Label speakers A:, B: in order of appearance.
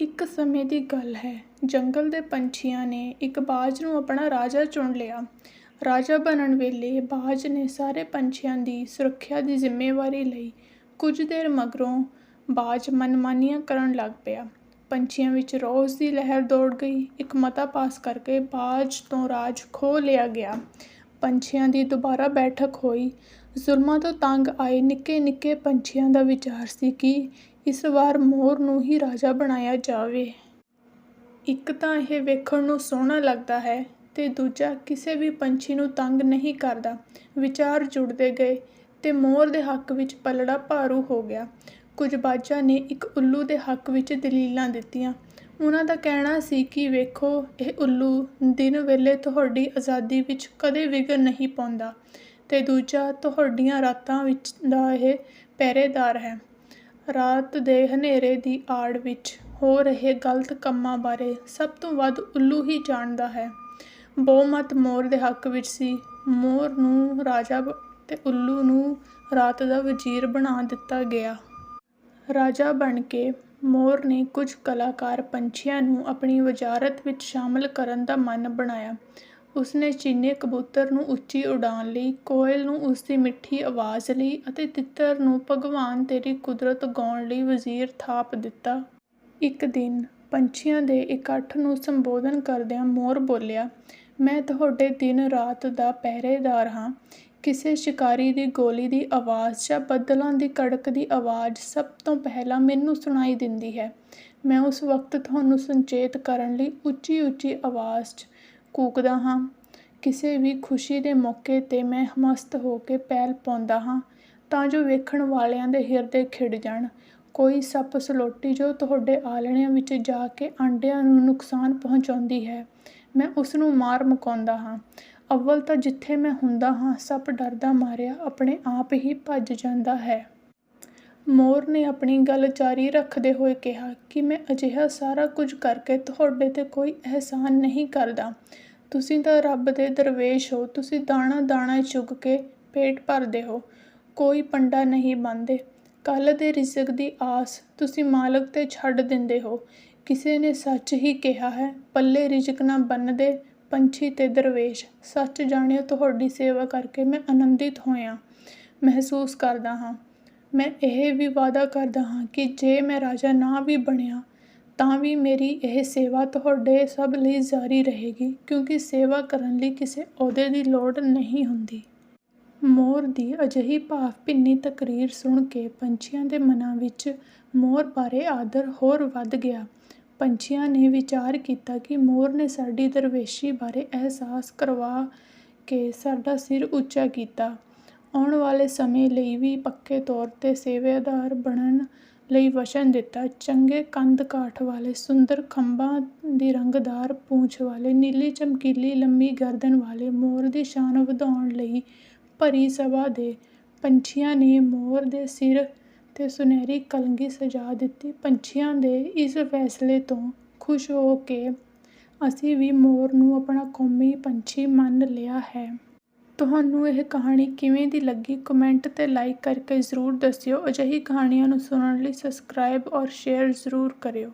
A: ਇੱਕ ਸਮੇਂ ਦੀ ਗੱਲ ਹੈ। ਜੰਗਲ ਦੇ ਪੰਛੀਆਂ ਨੇ ਇੱਕ ਬਾਜ ਨੂੰ ਆਪਣਾ ਰਾਜਾ ਚੁਣ ਲਿਆ। ਰਾਜਾ ਬਣਨ ਵੇਲੇ ਬਾਜ ਨੇ ਸਾਰੇ ਪੰਛੀਆਂ ਦੀ ਸੁਰੱਖਿਆ ਦੀ ਜ਼ਿੰਮੇਵਾਰੀ ਲਈ ਕੁਝ ਦੇਰ ਮਗਰੋਂ ਬਾਜ ਮਨਮਾਨੀਆਂ ਕਰਨ ਲੱਗ ਪਿਆ। ਪੰਛੀਆਂ ਵਿੱਚ ਰੋਸ ਦੀ ਲਹਿਰ ਦੌੜ ਗਈ। ਇੱਕ ਮਤਾ ਪਾਸ ਕਰਕੇ ਬਾਜ ਤੋਂ ਰਾਜ ਖੋਹ ਲਿਆ ਗਿਆ। ਪੰਛੀਆਂ ਦੀ ਦੁਬਾਰਾ ਬੈਠਕ ਹੋਈ। ਜ਼ੁਲਮਾਂ ਤੋਂ ਤੰਗ ਆਏ ਨਿੱਕੇ ਨਿੱਕੇ ਪੰਛੀਆਂ ਦਾ ਵਿਚਾਰ ਸੀ ਕਿ ਇਸ ਵਾਰ ਮੋਰ ਨੂੰ ਹੀ ਰਾਜਾ ਬਣਾਇਆ ਜਾਵੇ। ਇੱਕ ਤਾਂ ਇਹ ਵੇਖਣ ਨੂੰ ਸੋਹਣਾ ਲੱਗਦਾ ਹੈ ਤੇ ਦੂਜਾ ਕਿਸੇ ਵੀ ਪੰਛੀ ਨੂੰ ਤੰਗ ਨਹੀਂ ਕਰਦਾ। ਵਿਚਾਰ ਜੁੜਦੇ ਗਏ ਤੇ ਮੋਰ ਦੇ ਹੱਕ ਵਿੱਚ ਪਲੜਾ ਭਾਰੂ ਹੋ ਗਿਆ। ਕੁਝ ਬਾਜਾਂ ਨੇ ਇੱਕ ਉੱਲੂ ਦੇ ਹੱਕ ਵਿੱਚ ਦਲੀਲਾਂ ਦਿੱਤੀਆਂ। ਉਹਨਾਂ ਦਾ ਕਹਿਣਾ ਸੀ ਕਿ ਵੇਖੋ, ਇਹ ਉੱਲੂ ਦਿਨ ਵੇਲੇ ਤੁਹਾਡੀ ਆਜ਼ਾਦੀ ਵਿੱਚ ਕਦੇ ਵਿਗਨ ਨਹੀਂ ਪਾਉਂਦਾ ਤੇ ਦੂਜਾ, ਤੁਹਾਡੀਆਂ ਰਾਤਾਂ ਵਿੱਚ ਦਾ ਇਹ ਪਹਿਰੇਦਾਰ ਹੈ। ਰਾਤ ਦੇ ਹਨੇਰੇ ਦੀ ਆੜ ਵਿੱਚ ਹੋ ਰਹੇ ਗਲਤ ਕੰਮਾਂ ਬਾਰੇ ਸਭ ਤੋਂ ਵੱਧ ਉੱਲੂ ਹੀ ਜਾਣਦਾ ਹੈ। ਬਹੁਮਤ ਮੋਰ ਦੇ ਹੱਕ ਵਿੱਚ ਸੀ। ਮੋਰ ਨੂੰ ਰਾਜਾ ਬ- ਤੇ ਉੱਲੂ ਨੂੰ ਰਾਤ ਦਾ ਵਜ਼ੀਰ ਬਣਾ ਦਿੱਤਾ ਗਿਆ। ਰਾਜਾ ਬਣ ਕੇ ਮੋਰ ਨੇ ਕੁਝ ਕਲਾਕਾਰ ਪੰਛੀਆਂ ਨੂੰ ਆਪਣੀ ਵਜ਼ਾਰਤ ਵਿੱਚ ਸ਼ਾਮਲ ਕਰਨ ਦਾ ਮਨ ਬਣਾਇਆ। ਉਸਨੇ ਚੀਨੇ ਕਬੂਤਰ ਨੂੰ ਉੱਚੀ ਉਡਾਣ ਲਈ, ਕੋਇਲ ਨੂੰ ਉਸਦੀ ਮਿੱਠੀ ਆਵਾਜ਼ ਲਈ ਅਤੇ ਤਿੱਤਰ ਨੂੰ ਭਗਵਾਨ ਤੇਰੀ ਕੁਦਰਤ ਗਾਉਣ ਲਈ ਵਜ਼ੀਰ ਥਾਪ ਦਿੱਤਾ। ਇੱਕ ਦਿਨ ਪੰਛੀਆਂ ਦੇ ਇਕੱਠ ਨੂੰ ਸੰਬੋਧਨ ਕਰਦਿਆਂ ਮੋਰ ਬੋਲਿਆ, ਮੈਂ ਤੁਹਾਡੇ ਦਿਨ ਰਾਤ ਦਾ ਪਹਿਰੇਦਾਰ ਹਾਂ। ਕਿਸੇ ਸ਼ਿਕਾਰੀ ਦੀ ਗੋਲੀ ਦੀ ਆਵਾਜ਼ ਜਾਂ ਬੱਦਲਾਂ ਦੀ ਕੜਕ ਦੀ ਆਵਾਜ਼ ਸਭ ਤੋਂ ਪਹਿਲਾਂ ਮੈਨੂੰ ਸੁਣਾਈ ਦਿੰਦੀ ਹੈ। ਮੈਂ ਉਸ ਵਕਤ ਤੁਹਾਨੂੰ ਸੰਚੇਤ ਕਰਨ ਲਈ ਉੱਚੀ ਉੱਚੀ ਆਵਾਜ਼ 'ਚ ਕੂਕਦਾ ਹਾਂ। ਕਿਸੇ ਵੀ ਖੁਸ਼ੀ ਦੇ ਮੌਕੇ 'ਤੇ ਮੈਂ ਮਸਤ ਹੋ ਕੇ ਪੈਲ ਪਾਉਂਦਾ ਹਾਂ ਤਾਂ ਜੋ ਵੇਖਣ ਵਾਲਿਆਂ ਦੇ ਹਿਰਦੇ ਖਿੜ ਜਾਣ। ਕੋਈ ਸੱਪ ਸਲੋਟੀ ਜੋ ਤੁਹਾਡੇ ਆਲਣਿਆਂ ਵਿੱਚ ਜਾ ਕੇ ਆਂਡਿਆਂ ਨੂੰ ਨੁਕਸਾਨ ਪਹੁੰਚਾਉਂਦੀ ਹੈ, ਮੈਂ ਉਸ ਨੂੰ ਮਾਰ ਮੁਕਾਉਂਦਾ ਹਾਂ। ਅਵਲ ਤਾਂ ਜਿੱਥੇ ਮੈਂ ਹੁੰਦਾ ਹਾਂ, ਸੱਪ ਡਰਦਾ ਮਾਰਿਆ ਆਪਣੇ ਆਪ ਹੀ ਭੱਜ ਜਾਂਦਾ ਹੈ। ਮੋਰ ਨੇ ਆਪਣੀ ਗੱਲ ਜਾਰੀ ਰੱਖਦੇ ਹੋਏ ਕਿਹਾ ਕਿ ਮੈਂ ਅਜਿਹਾ ਸਾਰਾ ਕੁਝ ਕਰਕੇ ਤੁਹਾਡੇ ਤੇ ਕੋਈ ਅਹਿਸਾਨ ਨਹੀਂ ਕਰਦਾ। ਤੁਸੀਂ ਤਾਂ ਰੱਬ ਦੇ ਦਰਵੇਸ਼ ਹੋ, ਤੁਸੀਂ ਦਾਣਾ ਦਾਣਾ ਚੁਗ ਕੇ ਪੇਟ ਭਰਦੇ ਹੋ, ਕੋਈ ਪੰਡਾ ਨਹੀਂ ਬੰਨ੍ਹਦੇ। ਕੱਲ ਦੇ ਰਿਜ਼ਕ ਦੀ ਆਸ ਤੁਸੀਂ ਮਾਲਕ ਤੇ ਛੱਡ ਦਿੰਦੇ ਹੋ। ਕਿਸੇ ਨੇ ਸੱਚ ਹੀ ਕਿਹਾ ਹੈ, ਪੱਲੇ ਰਿਜ਼ਕ ਨਾ ਬੰਨਦੇ ਪੰਛੀ ਤੇ ਦਰਵੇਸ਼। ਸੱਚ ਜਾਣਿਓ ਤੁਹਾਡੀ ਸੇਵਾ ਕਰਕੇ ਮੈਂ ਆਨੰਦਿਤ ਹੋਇਆ, ਮਹਿਸੂਸ ਕਰਦਾ ਹਾਂ। ਮੈਂ ਇਹ ਵੀ ਵਾਅਦਾ ਕਰਦਾ ਹਾਂ ਕਿ ਜੇ ਮੈਂ ਰਾਜਾ ਨਾ ਵੀ ਬਣਿਆ ਤਾਂ ਵੀ ਮੇਰੀ ਇਹ ਸੇਵਾ ਤੁਹਾਡੇ ਸਭ ਲਈ ਜਾਰੀ ਰਹੇਗੀ, ਕਿਉਂਕਿ ਸੇਵਾ ਕਰਨ ਲਈ ਕਿਸੇ ਅਹੁਦੇ ਦੀ ਲੋੜ ਨਹੀਂ ਹੁੰਦੀ। ਮੋਰ ਦੀ ਅਜਿਹੀ ਭਾਵ ਭਿੰਨੀ ਤਕਰੀਰ ਸੁਣ ਕੇ ਪੰਛੀਆਂ ਦੇ ਮਨਾਂ ਵਿੱਚ ਮੋਰ ਬਾਰੇ ਆਦਰ ਹੋਰ ਵੱਧ ਗਿਆ। ਪੰਛੀਆਂ ਨੇ ਵਿਚਾਰ ਕੀਤਾ ਕਿ ਮੋਰ ਨੇ ਸਾਡੀ ਦਰਵੇਸ਼ੀ ਬਾਰੇ ਅਹਿਸਾਸ ਕਰਵਾ ਕੇ ਸਾਡਾ ਸਿਰ ਉੱਚਾ ਕੀਤਾ। ਆਉਣ ਵਾਲੇ ਸਮੇਂ ਲਈ ਵੀ ਪੱਕੇ ਤੌਰ ਤੇ ਸੇਵਾਦਾਰ ਬਣਨ ਲਈ ਵਚਨ ਦਿੱਤਾ, ਚੰਗੇ ਕੰਧ ਕਾਠ ਵਾਲੇ, ਸੁੰਦਰ ਖੰਭਾਂ ਦੀ ਰੰਗਦਾਰ ਪੂੰਛ ਵਾਲੇ, ਨੀਲੀ ਚਮਕੀਲੀ ਲੰਮੀ ਗਰਦਨ ਵਾਲੇ, ਮੋਰ ਦੀ ਸ਼ਾਨ ਵਧਾਉਣ ਲਈ ਭਰੀ ਸਭਾ ਦੇ ਪੰਛੀਆਂ ਨੇ ਮੋਰ ਦੇ ਸਿਰ ਤੇ ਸੁਨਹਿਰੀ ਕਲਗੀ ਸਜਾ ਦਿੱਤੀ। ਪੰਛੀਆਂ ਦੇ ਇਸ ਫੈਸਲੇ ਤੋਂ ਖੁਸ਼ ਹੋ ਕੇ ਅਸੀਂ ਵੀ ਮੋਰ ਨੂੰ ਆਪਣਾ ਕੌਮੀ ਪੰਛੀ ਮੰਨ ਲਿਆ ਹੈ। ਤੁਹਾਨੂੰ ਇਹ ਕਹਾਣੀ ਕਿਵੇਂ ਦੀ ਲੱਗੀ? ਕਮੈਂਟ ਤੇ ਲਾਈਕ ਕਰਕੇ ਜ਼ਰੂਰ ਦੱਸਿਓ। ਅਜਿਹੀ ਕਹਾਣੀਆਂ ਨੂੰ ਸੁਣਨ ਲਈ ਸਬਸਕ੍ਰਾਈਬ ਔਰ ਸ਼ੇਅਰ ਜ਼ਰੂਰ ਕਰਿਓ।